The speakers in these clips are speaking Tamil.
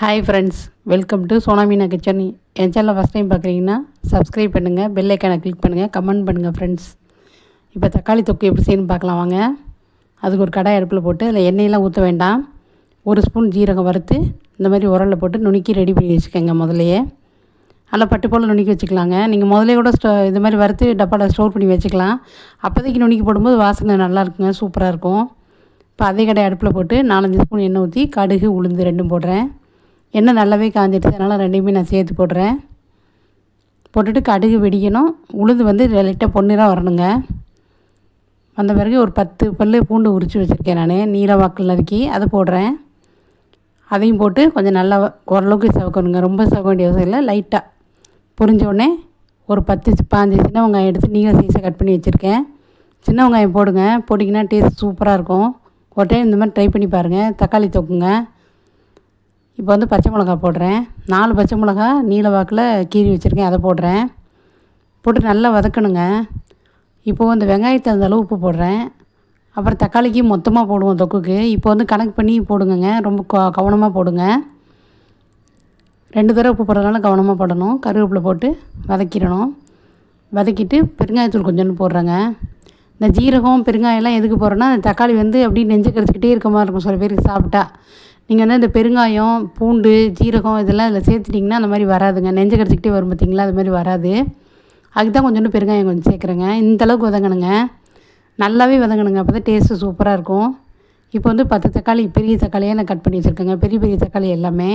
Hi friends welcome to Sonameena kitchen என் சேனலில் ஃபஸ்ட் டைம் பார்க்குறீங்கன்னா சப்ஸ்கிரைப் பண்ணுங்கள் பெல் ஐக்கானை கிளிக் பண்ணுங்கள் கமெண்ட் பண்ணுங்கள் ஃப்ரெண்ட்ஸ் இப்போ தக்காளி தொக்கு எப்படி செய்யணும் பார்க்கலாம் வாங்க. அதுக்கு ஒரு கடாய் அடுப்பில் போட்டு அதில் எண்ணெயெல்லாம் ஊற்ற வேண்டாம். ஒரு ஸ்பூன் ஜீரகம் வறுத்து இந்த மாதிரி உரலில் போட்டு நுணுக்கி ரெடி பண்ணி வச்சுக்கோங்க முதலையே நல்லா பட்டு போல் நுணுக்கி வச்சுக்கலாங்க. நீங்கள் முதலே கூட ஸ்டோ இது மாதிரி வறுத்து டப்பாவில் ஸ்டோர் பண்ணி வச்சுக்கலாம். அப்போதைக்கு நுணுக்கி போடும்போது வாசனை நல்லா இருக்குங்க சூப்பராக இருக்கும். இப்போ அதே கடை அடுப்பில் போட்டு நாலஞ்சு ஸ்பூன் எண்ணெய் ஊற்றி கடுகு உளுந்து ரெண்டும் போடுறேன். எண்ணெய் நல்லாவே காஞ்சிடுச்சு அதனால் ரெண்டையுமே நான் சேர்த்து போடுறேன் போட்டுட்டு கடுகு வெடிக்கணும். உளுந்து வந்து லைட்டாக பொன்னிறாக வரணுங்க. வந்த பிறகு ஒரு பத்து பல் பூண்டு உரித்து வச்சுருக்கேன் நான். நீல வாக்கில் நறுக்கி அதை போடுறேன். அதையும் போட்டு கொஞ்சம் நல்லா ஓரளவுக்கு சவக்கணுங்க. ரொம்ப சவக்க வேண்டிய அவசியம் இல்லை. லைட்டாக புரிஞ்ச உடனே ஒரு பத்து பாஞ்சு சின்ன வெங்காயம் எடுத்து நீல சைஸை கட் பண்ணி வச்சுருக்கேன். சின்ன வெங்காயம் போடுங்க. போட்டிங்கன்னா டேஸ்ட் சூப்பராக இருக்கும். ஒரு டைம் இந்த மாதிரி ட்ரை பண்ணி பாருங்கள் தக்காளி தொக்குங்க. இப்போ வந்து பச்சை மிளகா போடுறேன். நாலு பச்சை மிளகா நீல வாக்கில் கீறி வச்சுருக்கேன். அதை போடுறேன். போட்டு நல்லா வதக்கணுங்க. இப்போது வந்து வெங்காயத்தை அந்த அளவு உப்பு போடுறேன். அப்புறம் தக்காளிக்கு மொத்தமாக போடுவோம் தொக்குக்கு. இப்போ வந்து கணக்கு பண்ணி போடுங்கங்க. ரொம்ப கவனமாக போடுங்க. ரெண்டு தடவை உப்பு போடுறதுனால கவனமாக போடணும். கருவேப்பிலை போட்டு வதக்கிடணும். வதக்கிட்டு பெருங்காயத்தூள் கொஞ்சோண்டு போடுறேங்க. இந்த ஜீரகம் பெருங்காயம்லாம் எதுக்கு போடுறேன்னா தக்காளி வந்து அப்படியே நெஞ்சு கடிச்சிக்கிட்டே இருக்க மாதிரி இருக்கும். சில பேருக்கு சாப்பிட்டா. நீங்கள் வந்து இந்த பெருங்காயம் பூண்டு ஜீரகம் இதெல்லாம் இதில் சேர்த்துட்டிங்கன்னா அந்த மாதிரி வராதுங்க. நெஞ்சு கடிச்சிக்கிட்டே வரும் பார்த்திங்களா அது மாதிரி வராது. அதுக்கு தான் கொஞ்சோண்டு பெருங்காயம் கொஞ்சம் சேர்க்குறேங்க. இந்தளவுக்கு வதங்கணுங்க. நல்லாவே வதங்கணுங்க. அப்போ தான் டேஸ்ட்டு சூப்பராக இருக்கும். இப்போ வந்து பத்து தக்காளி பெரிய தக்காளியாக நான் கட் பண்ணி வச்சுருக்கேங்க. பெரிய பெரிய தக்காளி எல்லாமே.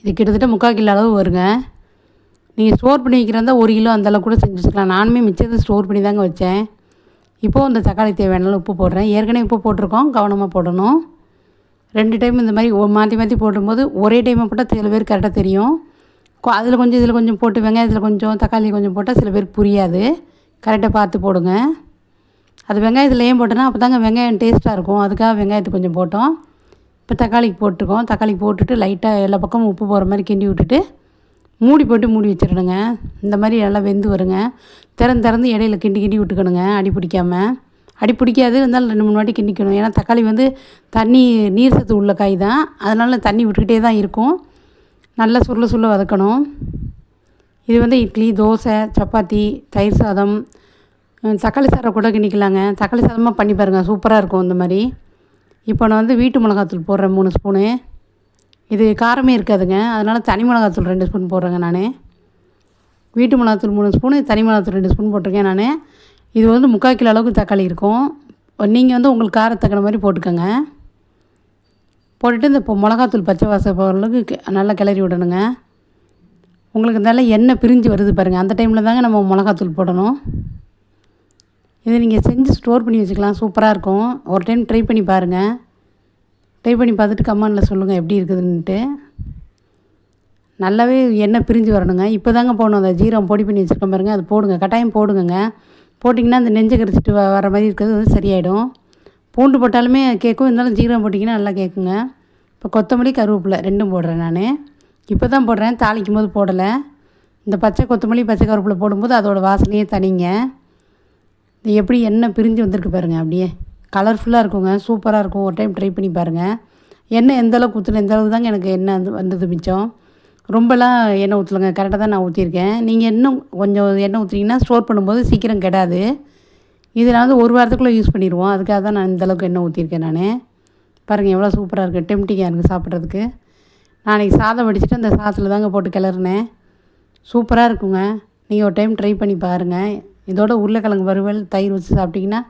இது கிட்டத்தட்ட முக்கால் கிலோ அளவு வருங்க. நீங்கள் ஸ்டோர் பண்ணி வைக்கிறதா ஒரு கிலோ அந்தளவு கூட செஞ்சு வச்சுக்கலாம். நானுமே மிச்சத்தை ஸ்டோர் பண்ணி தாங்க வச்சேன். இப்போது அந்த தக்காளி தேவையான உப்பு போடுறேன். ஏற்கனவே உப்பு போட்டிருக்கோம். கவனமாக போடணும். ரெண்டு டைம் இந்த மாதிரி மாற்றி மாற்றி போடும்போது ஒரே டைமை போட்டால் சில பேர் கரெக்டாக தெரியும். அதில் கொஞ்சம் இதில் கொஞ்சம் போட்டு வெங்காயத்தில் கொஞ்சம் தக்காளி கொஞ்சம் போட்டால் சில பேர் புரியாது. கரெக்டாக பார்த்து போடுங்க. அது வெங்காயத்தில் ஏன் போட்டோன்னா அப்போ தாங்க வெங்காயம் டேஸ்ட்டாக இருக்கும். அதுக்காக வெங்காயத்தை கொஞ்சம் போட்டோம். இப்போ தக்காளிக்கு போட்டுருக்கோம். தக்காளி போட்டுட்டு லைட்டாக எல்லா பக்கமும் உப்பு போகிற மாதிரி கிண்டி விட்டுட்டு மூடி போட்டு மூடி வச்சிடணுங்க. இந்த மாதிரி நல்லா வெந்து வருங்க. திறந்து திறந்து இடையில கிண்டி கிண்டி விட்டுக்கணுங்க. அடி பிடிக்காமல் அடி பிடிக்காது இருந்தாலும் ரெண்டு மூணு வாட்டி கிண்டிக்கணும். ஏன்னா தக்காளி வந்து தண்ணி நீர் சத்து உள்ள காய் தான். அதனால் தண்ணி விட்டுக்கிட்டே தான் இருக்கும். நல்லா சுருள சுருள வதக்கணும். இது வந்து இட்லி தோசை சப்பாத்தி தயிர் சாதம். தக்காளி சாதம் கூட கிண்டிக்கலாங்க. தக்காளி சாதமாக பண்ணி பாருங்கள் சூப்பராக இருக்கும் இந்த மாதிரி. இப்போ நான் வந்து வீட்டு மிளகாத்தூள் போடுறேன் மூணு ஸ்பூனு. இது காரமே இருக்காதுங்க. அதனால் தனி மிளகாத்தூள் ரெண்டு ஸ்பூன் போடுறேங்க நான். வீட்டு மிளகாத்தூள் மூணு ஸ்பூனு தனி மிளகாத்தூள் ரெண்டு ஸ்பூன் போட்டிருக்கேன் நான். இது வந்து முக்கால் கிலோ அளவுக்கு தக்காளி இருக்கும். நீங்கள் வந்து உங்களுக்கு காரம் மாதிரி போட்டுக்கோங்க. போட்டுட்டு இந்த இப்போ மிளகாத்தூள் பச்சை வாசம் போகிற அளவுக்கு நல்லா கிளறி விடணுங்க. உங்களுக்கு நல்லா எண்ணெய் பிரிஞ்சு வருது பாருங்கள் அந்த டைமில் தாங்க நம்ம மிளகாத்தூள் போடணும். இதை நீங்கள் செஞ்சு ஸ்டோர் பண்ணி வச்சுக்கலாம். சூப்பராக இருக்கும். ஒரு டைம் ட்ரை பண்ணி பாருங்கள் ட்ரை பண்ணி பார்த்துட்டு கமெண்டில் சொல்லுங்கள் எப்படி இருக்குதுன்ட்டு நல்லாவே எண்ணெய் பிரிஞ்சு வரணுங்க. இப்போ தாங்க போடணும். அந்த ஜீரம் பொடி பண்ணி வச்சுருக்கேன் பாருங்கள் அது போடுங்க. கட்டாயம் போடுங்க போட்டிங்கன்னா அந்த நெஞ்சை கரைச்சிட்டு வர மாதிரி இருக்கிறது வந்து சரியாயிடும். பூண்டு போட்டாலுமே கேட்கும் இருந்தாலும் சீக்கிரம் போட்டிங்கன்னா நல்லா கேட்குங்க. இப்போ கொத்தமல்லி கருவேப்பிலை ரெண்டும் போடுறேன் நான். இப்போ தான் போடுறேன் தாளிக்கும் போது போடலை. இந்த பச்சை கொத்தமல்லி பச்சை கருவேப்பிலை போடும்போது அதோடய வாசனையே தனிங்க. இது எப்படி எண்ணெய் பிரிஞ்சு வந்திருக்கு பாருங்கள் அப்படியே. கலர்ஃபுல்லாக இருக்குங்க சூப்பராக இருக்கும். ஒரு டைம் ட்ரை பண்ணி பாருங்கள் எண்ணெய் எந்தளவுக்கு ஊற்றுன எந்த அளவுக்கு தாங்க எனக்கு எண்ணெய் வந்து வந்தது மிச்சம். ரொம்பலாம் எண்ணெய் ஊற்றலங்க கரெக்டாக தான் நான் ஊற்றிருக்கேன் நீங்கள் இன்னும் கொஞ்சம் எண்ணெய் ஊற்றுனீங்கன்னா ஸ்டோர் பண்ணும்போது சீக்கிரம் கெடாது. இது நான் வந்து ஒரு வாரத்துக்குள்ளே யூஸ் பண்ணிடுவோம். அதுக்காக தான் நான் இந்தளவுக்கு எண்ணெய் ஊற்றிருக்கேன் நான். பாருங்கள் எவ்வளோ சூப்பராக இருக்குது டெம்டிங்காக இருக்குது சாப்பிட்றதுக்கு. நாளைக்கு சாதம் வடிச்சிட்டு அந்த சாதத்தில் தாங்க போட்டு கிளறினேன். சூப்பராக இருக்குங்க. நீங்கள் ஒரு டைம் ட்ரை பண்ணி பாருங்கள் இதோட உருளைக்கிழங்கு வறுவல் தயிர் வச்சு சாப்பிட்டிங்கன்னா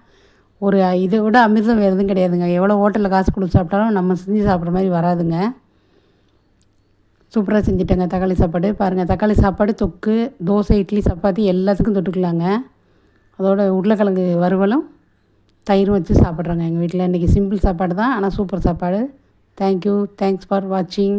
ஒரு இதை விட அமிர்தம் வேறு எதுவும் கிடையாதுங்க. எவ்வளோ ஹோட்டலில் காசு கொடுத்து சாப்பிட்டாலும் நம்ம செஞ்சு சாப்பிட்ற மாதிரி வராதுங்க. சூப்பராக செஞ்சுட்டேங்க. தக்காளி சாப்பாடு. பாருங்கள் தக்காளி சாப்பாடு தொக்கு தோசை இட்லி சப்பாத்தி எல்லாத்துக்கும் தொட்டுக்கலாங்க. அதோட உருளைக்கிழங்கு வறுவலும் தயிரும் வச்சு சாப்பிட்றாங்க எங்கள் வீட்டில் இன்றைக்கி சிம்பிள் சாப்பாடு தான் ஆனால் சூப்பர் சாப்பாடு. தேங்க்யூ தேங்க்ஸ் ஃபார் வாட்சிங்